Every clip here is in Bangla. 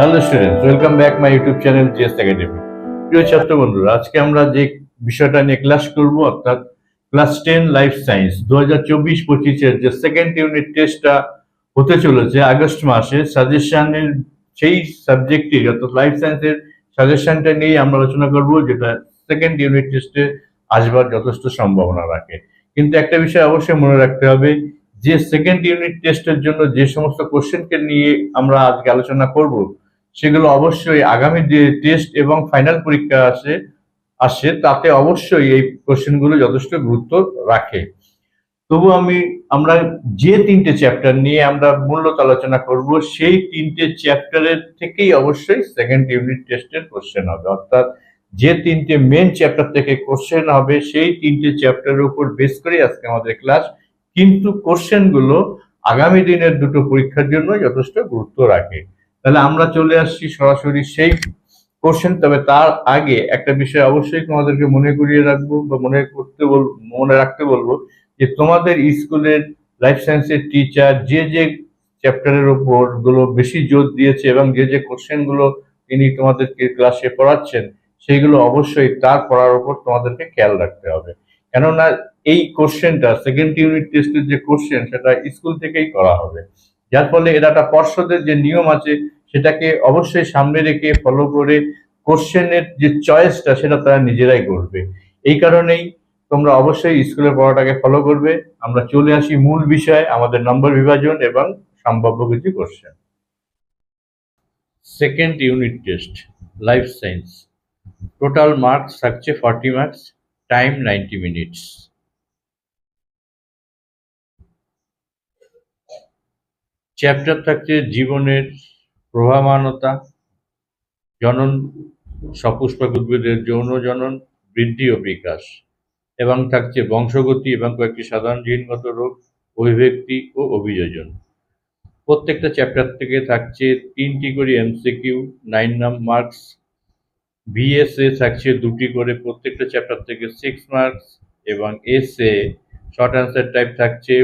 Hello students welcome back my YouTube channel GS academy প্রিয় ছাত্র বন্ধুরা, আজকে আমরা যে বিষয়টা নিয়ে ক্লাস করব, অর্থাৎ ক্লাস টেন লাইফ সায়েন্স দু হাজার চব্বিশ পঁচিশের যে সেকেন্ড ইউনিট টেস্টটা হতে চলেছে আগস্ট মাসে সাজেশনের সেই সাবজেক্টটি অর্থাৎ লাইফ সায়েন্সের সাজেশনটা নিয়ে আমরা আলোচনা করব, যেটা সেকেন্ড ইউনিট টেস্টে আসবার যথেষ্ট সম্ভাবনা রাখে। কিন্তু একটা বিষয় অবশ্যই মনে রাখতে হবে, যে সেকেন্ড ইউনিট টেস্টের জন্য যে সমস্ত কোশ্চেনকে নিয়ে আমরা আজকে আলোচনা করব সেগুলো অবশ্যই আগামী যে টেস্ট এবং ফাইনাল পরীক্ষা আসে আসে, তাতে অবশ্যই এই কোশ্চেনগুলো যথেষ্ট গুরুত্ব রাখে। তবু আমি, আমরা যে তিনটে চ্যাপ্টার নিয়ে আমরা মূলত আলোচনা করব, সেই তিনটে চ্যাপ্টারের থেকেই অবশ্যই সেকেন্ড ইউনিট টেস্টের কোশ্চেন হবে। অর্থাৎ যে তিনটে মেন চ্যাপ্টার থেকে কোশ্চেন হবে, সেই তিনটে চ্যাপ্টারের উপর বেস করেই আজকে আমাদের ক্লাস কিন্তু কোশ্চেনগুলো আগামী দিনের দুটো পরীক্ষার জন্য যথেষ্ট গুরুত্ব রাখে। তাহলে আমরা চলে আসছি সরাসরি সেই কোশ্চেন তবে তার আগে একটা বিষয় অবশ্যই তোমাদেরকে মনে করিয়ে রাখব বা মনে করতে বল, মনে রাখতে বলব যে তোমাদের স্কুলের লাইফ সায়েন্সের টিচার যে যে চ্যাপ্টারের উপরগুলো বেশি জোর দিয়েছে এবং যে যে কোশ্চেনগুলো তিনি তোমাদেরকে ক্লাসে পড়াচ্ছেন সেইগুলো অবশ্যই তার পড়ার উপর তোমাদেরকে খেয়াল রাখতে হবে। কেননা এই কোশ্চেনটা সেকেন্ড ইউনিট টেস্টের যে কোশ্চেন সেটা স্কুল থেকেই করা হবে। যার ফলে এটা একটা পর্ষদের যে নিয়ম আছে, সেটাকে অবশ্যই সামনে রেখে ফলো করে কোশ্চেনের যে চয়েসটা সেটা তারা নিজেরাই করবে। এই কারণেই তোমরা অবশ্যই স্কুলের পড়াটাকে ফলো করবে। আমরা চলে আসি মূল বিষয়, আমাদের নম্বর বিভাজন এবং সম্ভাব্য কিছু question second unit test life science total marks থাকছে forty marks time ninety minutes chapter থাকছে জীবনের প্রভামানতা, জনন, সপুষ্পক উদ্ভিদের যৌন জনন, বৃদ্ধি ও বিকাশ, এবং থাকছে বংশগতি এবং কয়েকটি সাধারণ জিনগত রোগ, অভিব্যক্তি ও অভিযোজন। প্রত্যেকটা চ্যাপ্টার থেকে থাকছে তিনটি করে এমসিকিউ, নাইন নাম মার্কস ভিএসএ থাকছে দুটি করে প্রত্যেকটা চ্যাপ্টার থেকে সিক্স মার্কস, এবং এসএ, শর্ট অ্যান্সার টাইপ থাকছে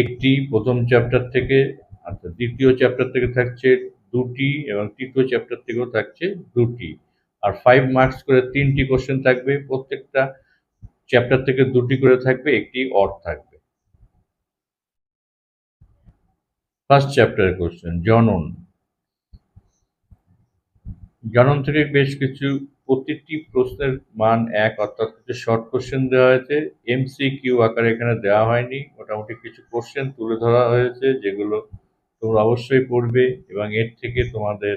একটি প্রথম চ্যাপ্টার থেকে আচ্ছা দ্বিতীয় চ্যাপ্টার থেকে থাকছে দুটি এবং তৃতীয় চ্যাপ্টার থেকেও থাকছে দুটি। আর ফাইভ মার্কস করে তিনটি কোশ্চেন থাকবে, প্রত্যেকটা চ্যাপ্টার থেকে দুটি করে থাকবে, একটি অর থাকবে। ফার্স্ট চ্যাপ্টারের কোশ্চেন জনন। জনন থেকে বেশ কিছু প্রতিটি প্রশ্নের মান এক, অর্থাৎ কিছু শর্ট কোশ্চেন দেওয়া হয়েছে এমসি কিউ আকারে এখানে দেওয়া হয়নি, মোটামুটি কিছু কোশ্চেন তুলে ধরা হয়েছে, যেগুলো তোমরা অবশ্যই পড়বে এবং এর থেকে তোমাদের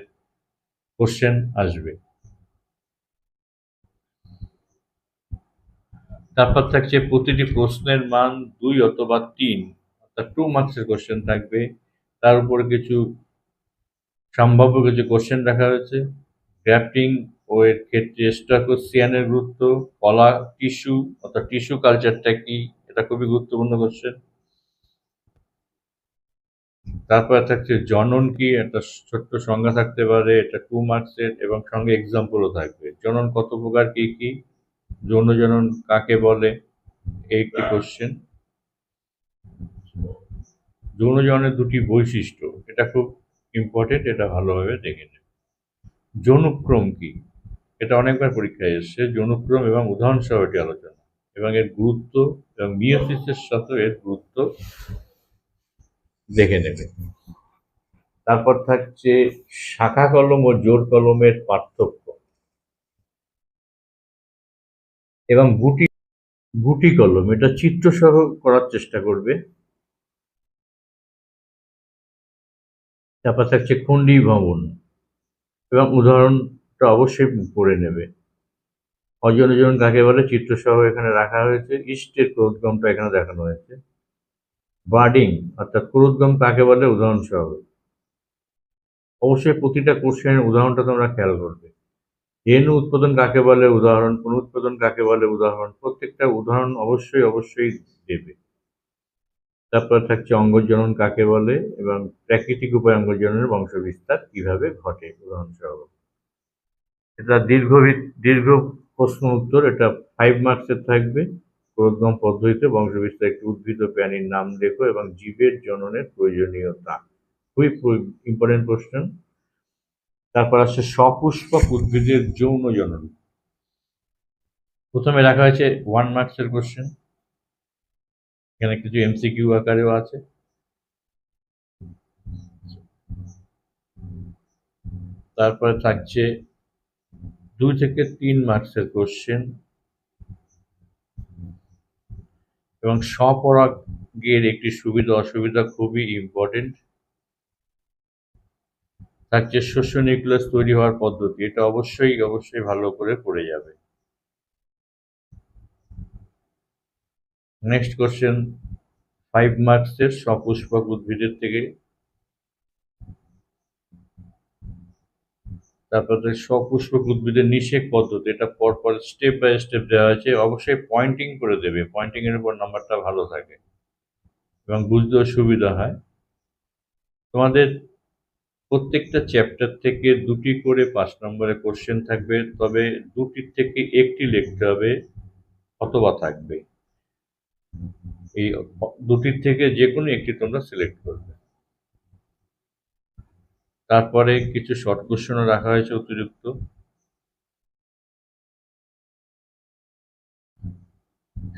কোশ্চেন আসবে। তারপর থাকছে প্রতিটি প্রশ্নের মান দুই অথবা তিন, অর্থাৎ টু মার্কসের কোশ্চেন থাকবে। তার উপরে কিছু সম্ভাব্য কিছু কোশ্চেন রাখা হয়েছে। গ্রাফটিং ও এর ক্ষেত্রে স্টাকোসিয়ানের গুরুত্ব, কলা টিস্যু অর্থাৎ টিস্যু কালচারটা কি? এটা খুবই গুরুত্বপূর্ণ কোশ্চেন তারপরে থাকছে জনন কি? একটা ছোট্ট সংজ্ঞা থাকতে পারে, এটা টু মার্কসের এবং সঙ্গে এক্সাম্পলও থাকবে। জনন কত প্রকার, কি কি? যৌন জনন কাকে বলে? এই একটি কোশ্চেন যৌন জননের দুটি বৈশিষ্ট্য, এটা খুব ইম্পর্টেন্ট এটা ভালোভাবে দেখে নেবে। যৌনক্রম কি? এটা অনেকবার পরীক্ষায় এসছে, যৌনক্রম এবং উদাহরণ সহ এটি আলোচনা। এবং এর গুরুত্ব এবং মিওসিসের সাথে এর গুরুত্ব দেখে নেবে। তারপর থাকছে শাখা কলম ও জোর কলমের পার্থক্য। এবং গুটি গুটি কলম, এটা চিত্র সহ করার চেষ্টা করবে। তারপর থাকছে খন্ডি ভবন। এবং উদাহরণটা অবশ্যই পড়ে নেবে। অজন জন কাকে বলে, চিত্র সহ এখানে রাখা হয়েছে। ইস্টের ক্রোধগমটা এখানে দেখানো হয়েছে। বার্ডিং, অর্থাৎ ক্রোধগম কাকে বলে? উদাহরণ সহ অবশ্যই প্রতিটা কোশ্চেনের উদাহরণটা তোমরা খেয়াল করবে। রেণু উৎপাদন কাকে বলে? উদাহরণ। পুনরুৎপাদন কাকে বলে? উদাহরণ। প্রত্যেকটা উদাহরণ অবশ্যই অবশ্যই দেবে। তারপর থাকছে অঙ্গজনন কাকে বলে? এবং প্রাকৃতিক উপায় অঙ্গজননের বংশবিস্তার কীভাবে ঘটে? উদাহরণসহ এটা দীর্ঘ দীর্ঘ প্রশ্ন উত্তর, এটা ফাইভ মার্কসের থাকবে। প্রোদ্গম পদ্ধতিতে বংশবিস্তার একটি উদ্ভিদ প্রাণীর নাম লেখো এবং জীবের জননের প্রয়োজনীয়তা। খুবই ইম্পর্টেন্ট কোশ্চেন তারপর আসছে সপুষ্পক উদ্ভিদের যৌন জনন। প্রথমে রাখা হয়েছে ওয়ান মার্কসের কোশ্চেন এখানে কিছু এমসিকিউ আকারেও আছে। তারপরে থাকছে দুই থেকে তিন মার্কসের কোশ্চেন এবং স্বপরাগের একটি সুবিধা, অসুবিধা খুবই ইম্পর্টেন্ট থাকছে শস্য নিউক্লিয়াস তৈরি হওয়ার পদ্ধতি। এটা অবশ্যই অবশ্যই ভালো করে পড়ে যাবে। নেক্সট কোশ্চেন ফাইভ মার্কসের সপুষ্পক উদ্ভিদের থেকে তারপরে সপুষ্পক উদ্ভিদের নিষেক পদ্ধতি, এটা পরপর স্টেপ বাই স্টেপ দেওয়া হয়েছে, অবশ্যই পয়েন্টিং করে দেবে। পয়েন্টিং এর উপর নাম্বারটা ভালো থাকে এবং বুঝতেও সুবিধা হয়। তোমাদের প্রত্যেকটা চ্যাপ্টার থেকে দুটি করে পাঁচ নম্বরে কোশ্চেন থাকবে, তবে দুটির থেকে একটি লিখতে হবে, অথবা থাকবে। এই দুটির থেকে যে কোনো একটি তোমরা সিলেক্ট করবে। তারপরে কিছু শর্ট কোশ্চেনও রাখা হয়েছে অতিরিক্ত।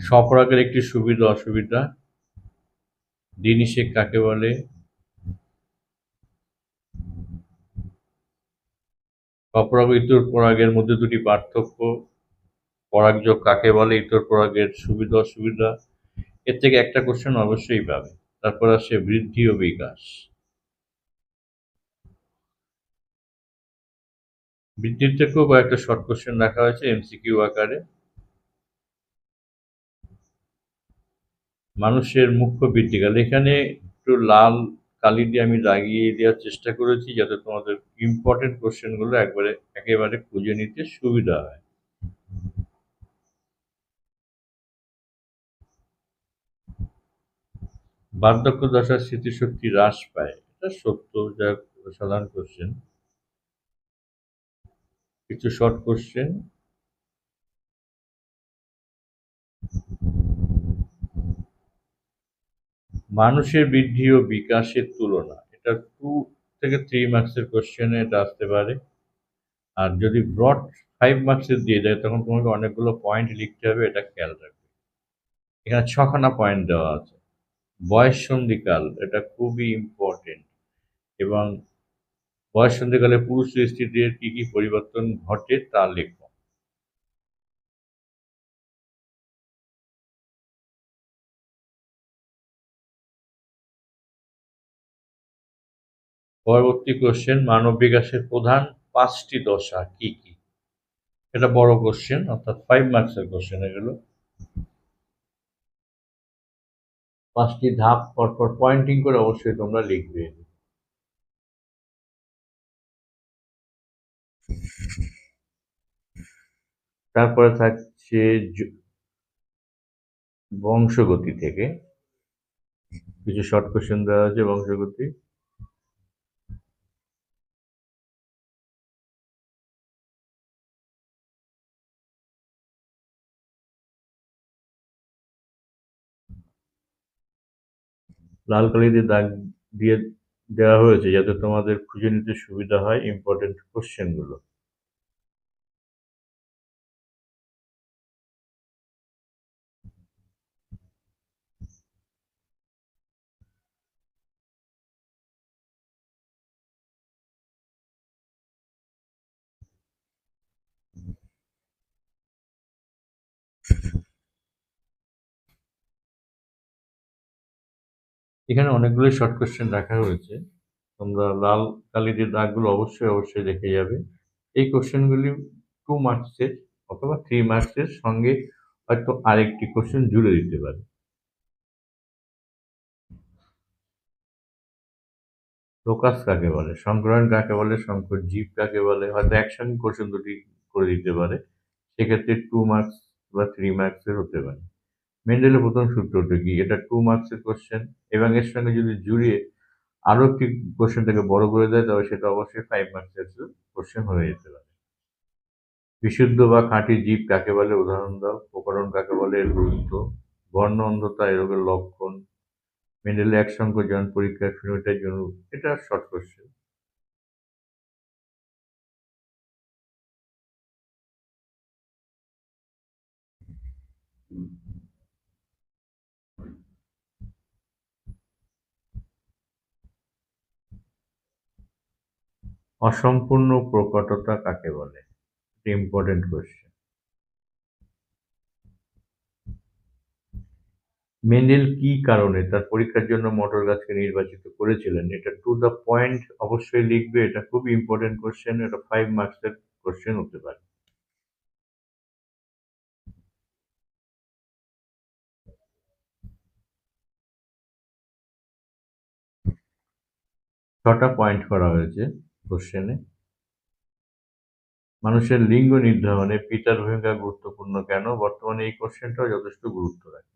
সপরাগের একটি সুবিধা, অসুবিধা? দিনিশেক কাকে বলে? অপরাগ ইতর পরাগের মধ্যে দুটি পার্থক্য। পরাগযোগ কাকে বলে? ইতর পরাগের সুবিধা, অসুবিধা? এর থেকে একটা কোশ্চেন অবশ্যই পাবে। তারপর আসে বৃদ্ধি ও বিকাশ। বৃদ্ধির থেকেও কয়েকটা শর্ট কোশ্চেন রাখা হয়েছে এমসিকিউ আকারে। মানুষের মুখ্য বৃদ্ধিকাল এখানে একটু লাল কালি দিয়ে আমি লাগিয়ে দেওয়ার চেষ্টা করেছি, যাতে তোমাদের ইম্পর্টেন্ট কোশ্চেনগুলো একবারে একেবারে খুঁজে নিতে সুবিধা হয়। বার্ধক্য দশার স্মৃতিশক্তি হ্রাস পায়। এটা সত্য যা সাধারণ কোশ্চেন কিছু শর্ট কোশ্চেন মানুষের বৃদ্ধি ও বিকাশের তুলনা। এটা টু থেকে থ্রি মার্কসের কোশ্চেনে এটা আসতে পারে। আর যদি ব্রড ফাইভ মার্কসের দিয়ে দেয়, তখন তোমাকে অনেকগুলো পয়েন্ট লিখতে হবে, এটা খেয়াল রাখবে। এখানে ছখানা পয়েন্ট দেওয়া আছে। বয়স সন্ধিকাল, এটা খুবই ইম্পর্টেন্ট এবং বয়স সন্ধিকালে পুরুষ স্ত্রীদের কী কী পরিবর্তন ঘটে তা লেখ। পরবর্তী কোশ্চেন মানব বিকাশের প্রধান পাঁচটি দশা কি কি? এটা বড় কোশ্চেন অর্থাৎ ফাইভ মার্কসের কোশ্চেন এগুলো। পাঁচটি ধাপ পরপর পয়েন্টিং করে অবশ্যই তোমরা লিখবে। তারপরে থাকছে বংশগতি থেকে। কিছু শর্ট কোশ্চেন দেওয়া আছে বংশগতি। লাল কালি দিয়ে দাগ দিয়ে দেওয়া হয়েছে যাতে তোমাদের খুঁজে নিতে সুবিধা হয় ইম্পর্টেন্ট কোশ্চেনগুলো এখানে অনেকগুলো শর্ট কোশ্চেন রাখা হয়েছে। তোমরা লাল কালি যে দাগগুলো অবশ্যই অবশ্যই দেখে যাবে। এই কোশ্চেনগুলি টু মার্কসের অথবা থ্রি মার্কসের সঙ্গে হয়তো আরেকটি কোশ্চেন জুড়ে দিতে পারে। লোকাস কাকে বলে? সংক্রমণ কাকে বলে? সংকর জীব কাকে বলে? হয়তো একসঙ্গে কোশ্চেন দুটি করে দিতে পারে। সেক্ষেত্রে টু মার্কস বা থ্রি মার্কসের হতে পারে। মেন্ডেলের প্রথম সূত্রটি কি? এটা টু মার্কসের কোশ্চেন এবং এর সঙ্গে যদি জুড়িয়ে আরও একটি কোশ্চেনটাকে বড় করে দেয় তবে সেটা অবশ্যই ফাইভ মার্কসের কোশ্চেন হয়ে যেতে পারে। বিশুদ্ধ বা খাঁটি জীব কাকে বলে? উদাহরণ দাও। প্রকরণ কাকে বলে? এর গুরুত্ব। বর্ণ অন্ধতা, এ রোগের লক্ষণ। মেন্ডেলের এক সংখ্য জন পরীক্ষার ফিনোটাইপ জন্য এটা শর্ট কোশ্চেন অসম্পূর্ণ প্রকটতা কাকে বলে? Important question. মেন্ডেল কি কারণে তার পরীক্ষার জন্য মটর গাছকে নির্বাচিত করেছিলেন? এটা টু দ্য পয়েন্ট অবশ্যই লিখবে, এটা খুব ইম্পর্টেন্ট কোশ্চেন এটা ফাইভ মার্কসের কোশ্চেন হতে পারে। ছটা পয়েন্ট করা হয়েছে। কোশ্চেনে মানুষের লিঙ্গ নির্ধারণে পিতার ভূমিকা গুরুত্বপূর্ণ কেন? বর্তমানে এই কোশ্চেনটাও যথেষ্ট গুরুত্ব রাখে।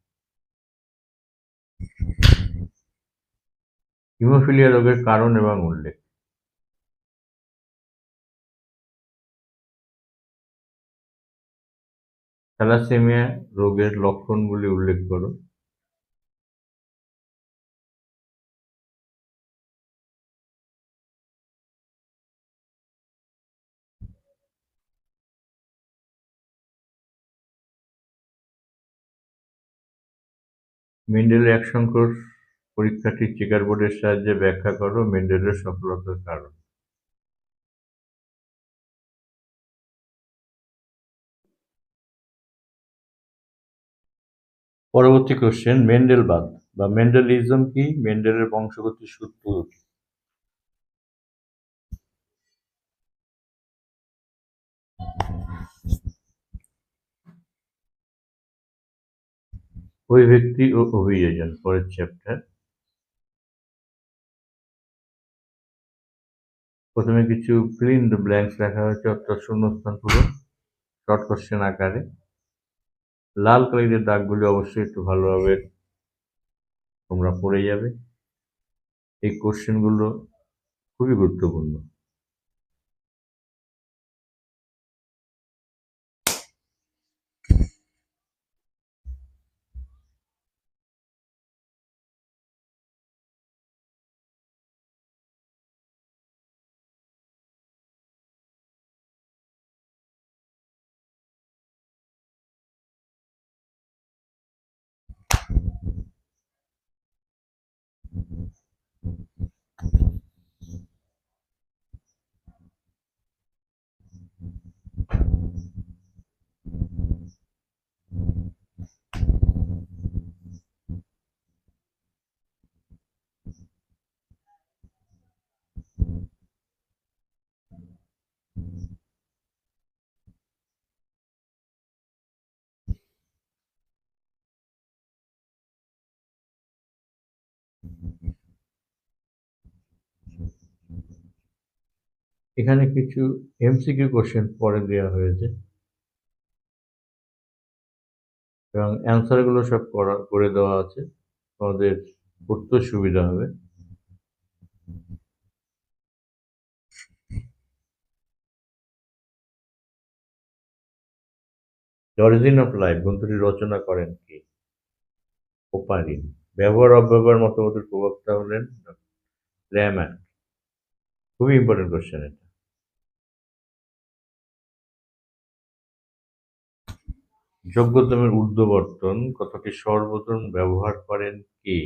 হিমোফিলিয়া রোগের কারণ এবং উল্লেখ। থ্যালাসেমিয়া রোগের লক্ষণগুলি উল্লেখ করো। মেন্ডেল এক সংখ্যক পরীক্ষাটি চেকার বোর্ডের সাহায্যে ব্যাখ্যা করো মেন্ডেলের সফলতার কারণ। পরবর্তী কোশ্চেন মেন্ডেলবাদ বা মেন্ডেলিজম কি? মেন্ডেলের বংশগতির সূত্র অভিব্যক্তি ও অভিযোজন, পরের চ্যাপ্টার প্রথমে কিছু ফিল দ্য ব্ল্যাঙ্কস লেখা হয়েছে, অর্থাৎ শূন্যস্থান পূরণ শর্ট কোশ্চেন আকারে। লাল কালিদের দাগগুলি অবশ্যই একটু ভালোভাবে তোমরা পড়ে যাবে। এই কোশ্চেনগুলো খুবই গুরুত্বপূর্ণ। এখানে কিছু এমসিকিউ কোশ্চেন পরে দেওয়া হয়েছে। এবং অ্যান্সারগুলো সব করা, করে দেওয়া আছে। তোমাদের পড়তে সুবিধা হবে। অরিজিন অফ লাইফ গ্রন্থটি রচনা করেন কে? ওপারিন। ব্যবহার অব্যবহার মতামতের প্রবক্তা হলেন র্যাম্যান খুবই ইম্পর্টেন্ট কোশ্চেন এটা। যোগ্যতমের ঊর্ধ্ববর্তন কথাটি সর্বপ্রথম ব্যবহার করেন কে?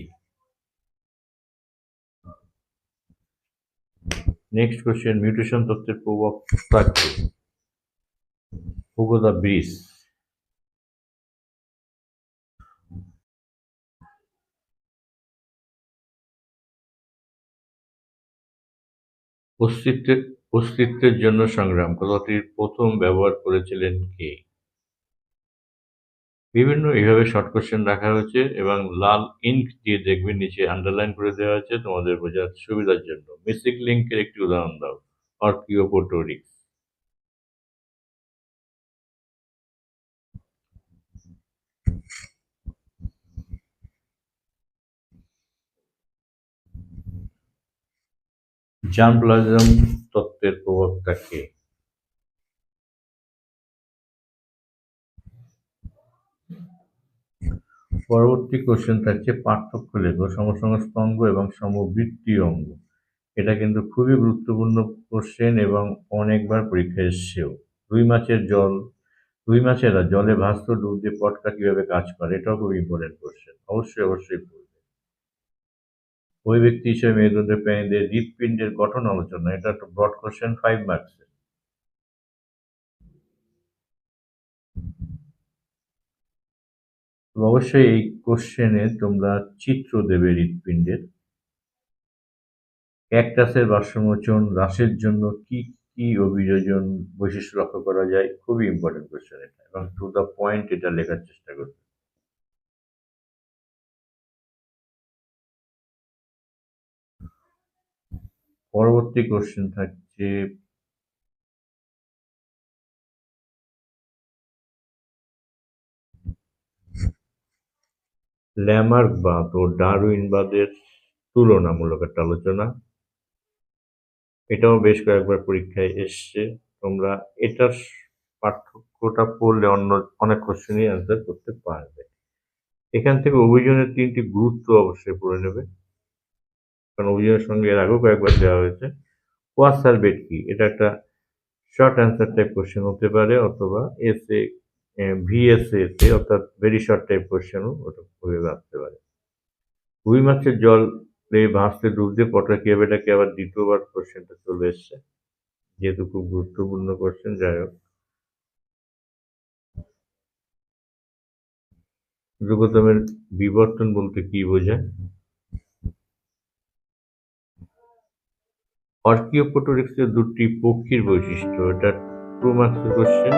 নেক্সট কোশ্চেন মিউটেশন তত্ত্বের প্রবক্তা কে হুগো ব্রিস অস্তিত্বের অস্তিত্বের জন্য সংগ্রাম, কথাটির প্রথম ব্যবহার করেছিলেন কে? বিভিন্ন এইভাবে শর্ট কোশ্চেন রাখা হয়েছে এবং লাল ইঙ্ক দিয়ে দেখবে নিচে আন্ডারলাইন করে দেওয়া আছে, তোমাদের বোঝার সুবিধার জন্য। মিসিং লিঙ্কের একটি উদাহরণ দাও অর্কিওপোটোরিক্স জান প্লাজম তত্ত্বের প্রবক্তা কে? পরবর্তী কোশ্চেন থাকছে পার্থক্য লেখো সমসঙ্গ স্তম্ভ এবং সমবৃত্তি অঙ্গ। এটা কিন্তু খুবই গুরুত্বপূর্ণ কোশ্চেন এবং অনেকবার পরীক্ষা এসছেও। রুই মাছের জল, রুই মাছেরা জলে ভাস্ত ডুব দিয়ে পটকা কীভাবে কাজ করে, এটাও খুব ইম্পর্টেন্ট কোশ্চেন অবশ্যই অবশ্যই পড়বে। ওই ব্যক্তি হিসেবে মেরুদণ্ডের প্রাণীদের হৃৎপিণ্ডের গঠন আলোচনা, এটা একটা ব্রড কোশ্চেন ফাইভ অবশ্যই এই কোশ্চেনে তোমরা চিত্র দেবে হৃৎপিণ্ডের ক্যাকটাসের বাষ্পমোচন হ্রাসের জন্য কি কি অভিযোজন বৈশিষ্ট্য লক্ষ্য করা যায়, খুবই ইম্পর্টেন্ট কোশ্চেন এটা এবং টু দ্য পয়েন্ট এটা লেখার চেষ্টা করবে। পরবর্তী কোশ্চেন থাকছে ল্যামার্কবাদ ও ডারউইনবাদের তুলনামূলক একটা আলোচনা। এটাও বেশ কয়েকবার পরীক্ষায় এসছে। তোমরা এটার পার্থক্যটা পড়লে অন্য অনেক কোশ্চেনই অ্যান্সার করতে পারবে। এখান থেকে অভিযোজনের তিনটি গুরুত্ব অবশ্যই পড়ে নেবে। কারণ অভিযোজনের সঙ্গে এর আগেও কয়েকবার দেওয়া হয়েছে। কোয়াসার বেড কি এটা একটা শর্ট অ্যান্সার টাইপ কোশ্চেন হতে পারে অথবা এসে ভিএসএ তে, অর্থাৎ ভেরি শর্ট টাইপ কোশ্চেনও ওটা হয়ে আসতে পারে। রুই মাছের জল ভাসতে ডুব দিয়ে পটরা কীভাবে এটাকে আবার দ্বিতীয়বার কোশ্চেনটা চলে এসছে? যেহেতু খুব গুরুত্বপূর্ণ কোশ্চেন যাই হোক। ধ্রুবতমের বিবর্তন বলতে কি বোঝায়? অর্কিওপোটোরিক্সের দুটি পক্ষীর বৈশিষ্ট্য, এটা টু মার্কসের কোশ্চেন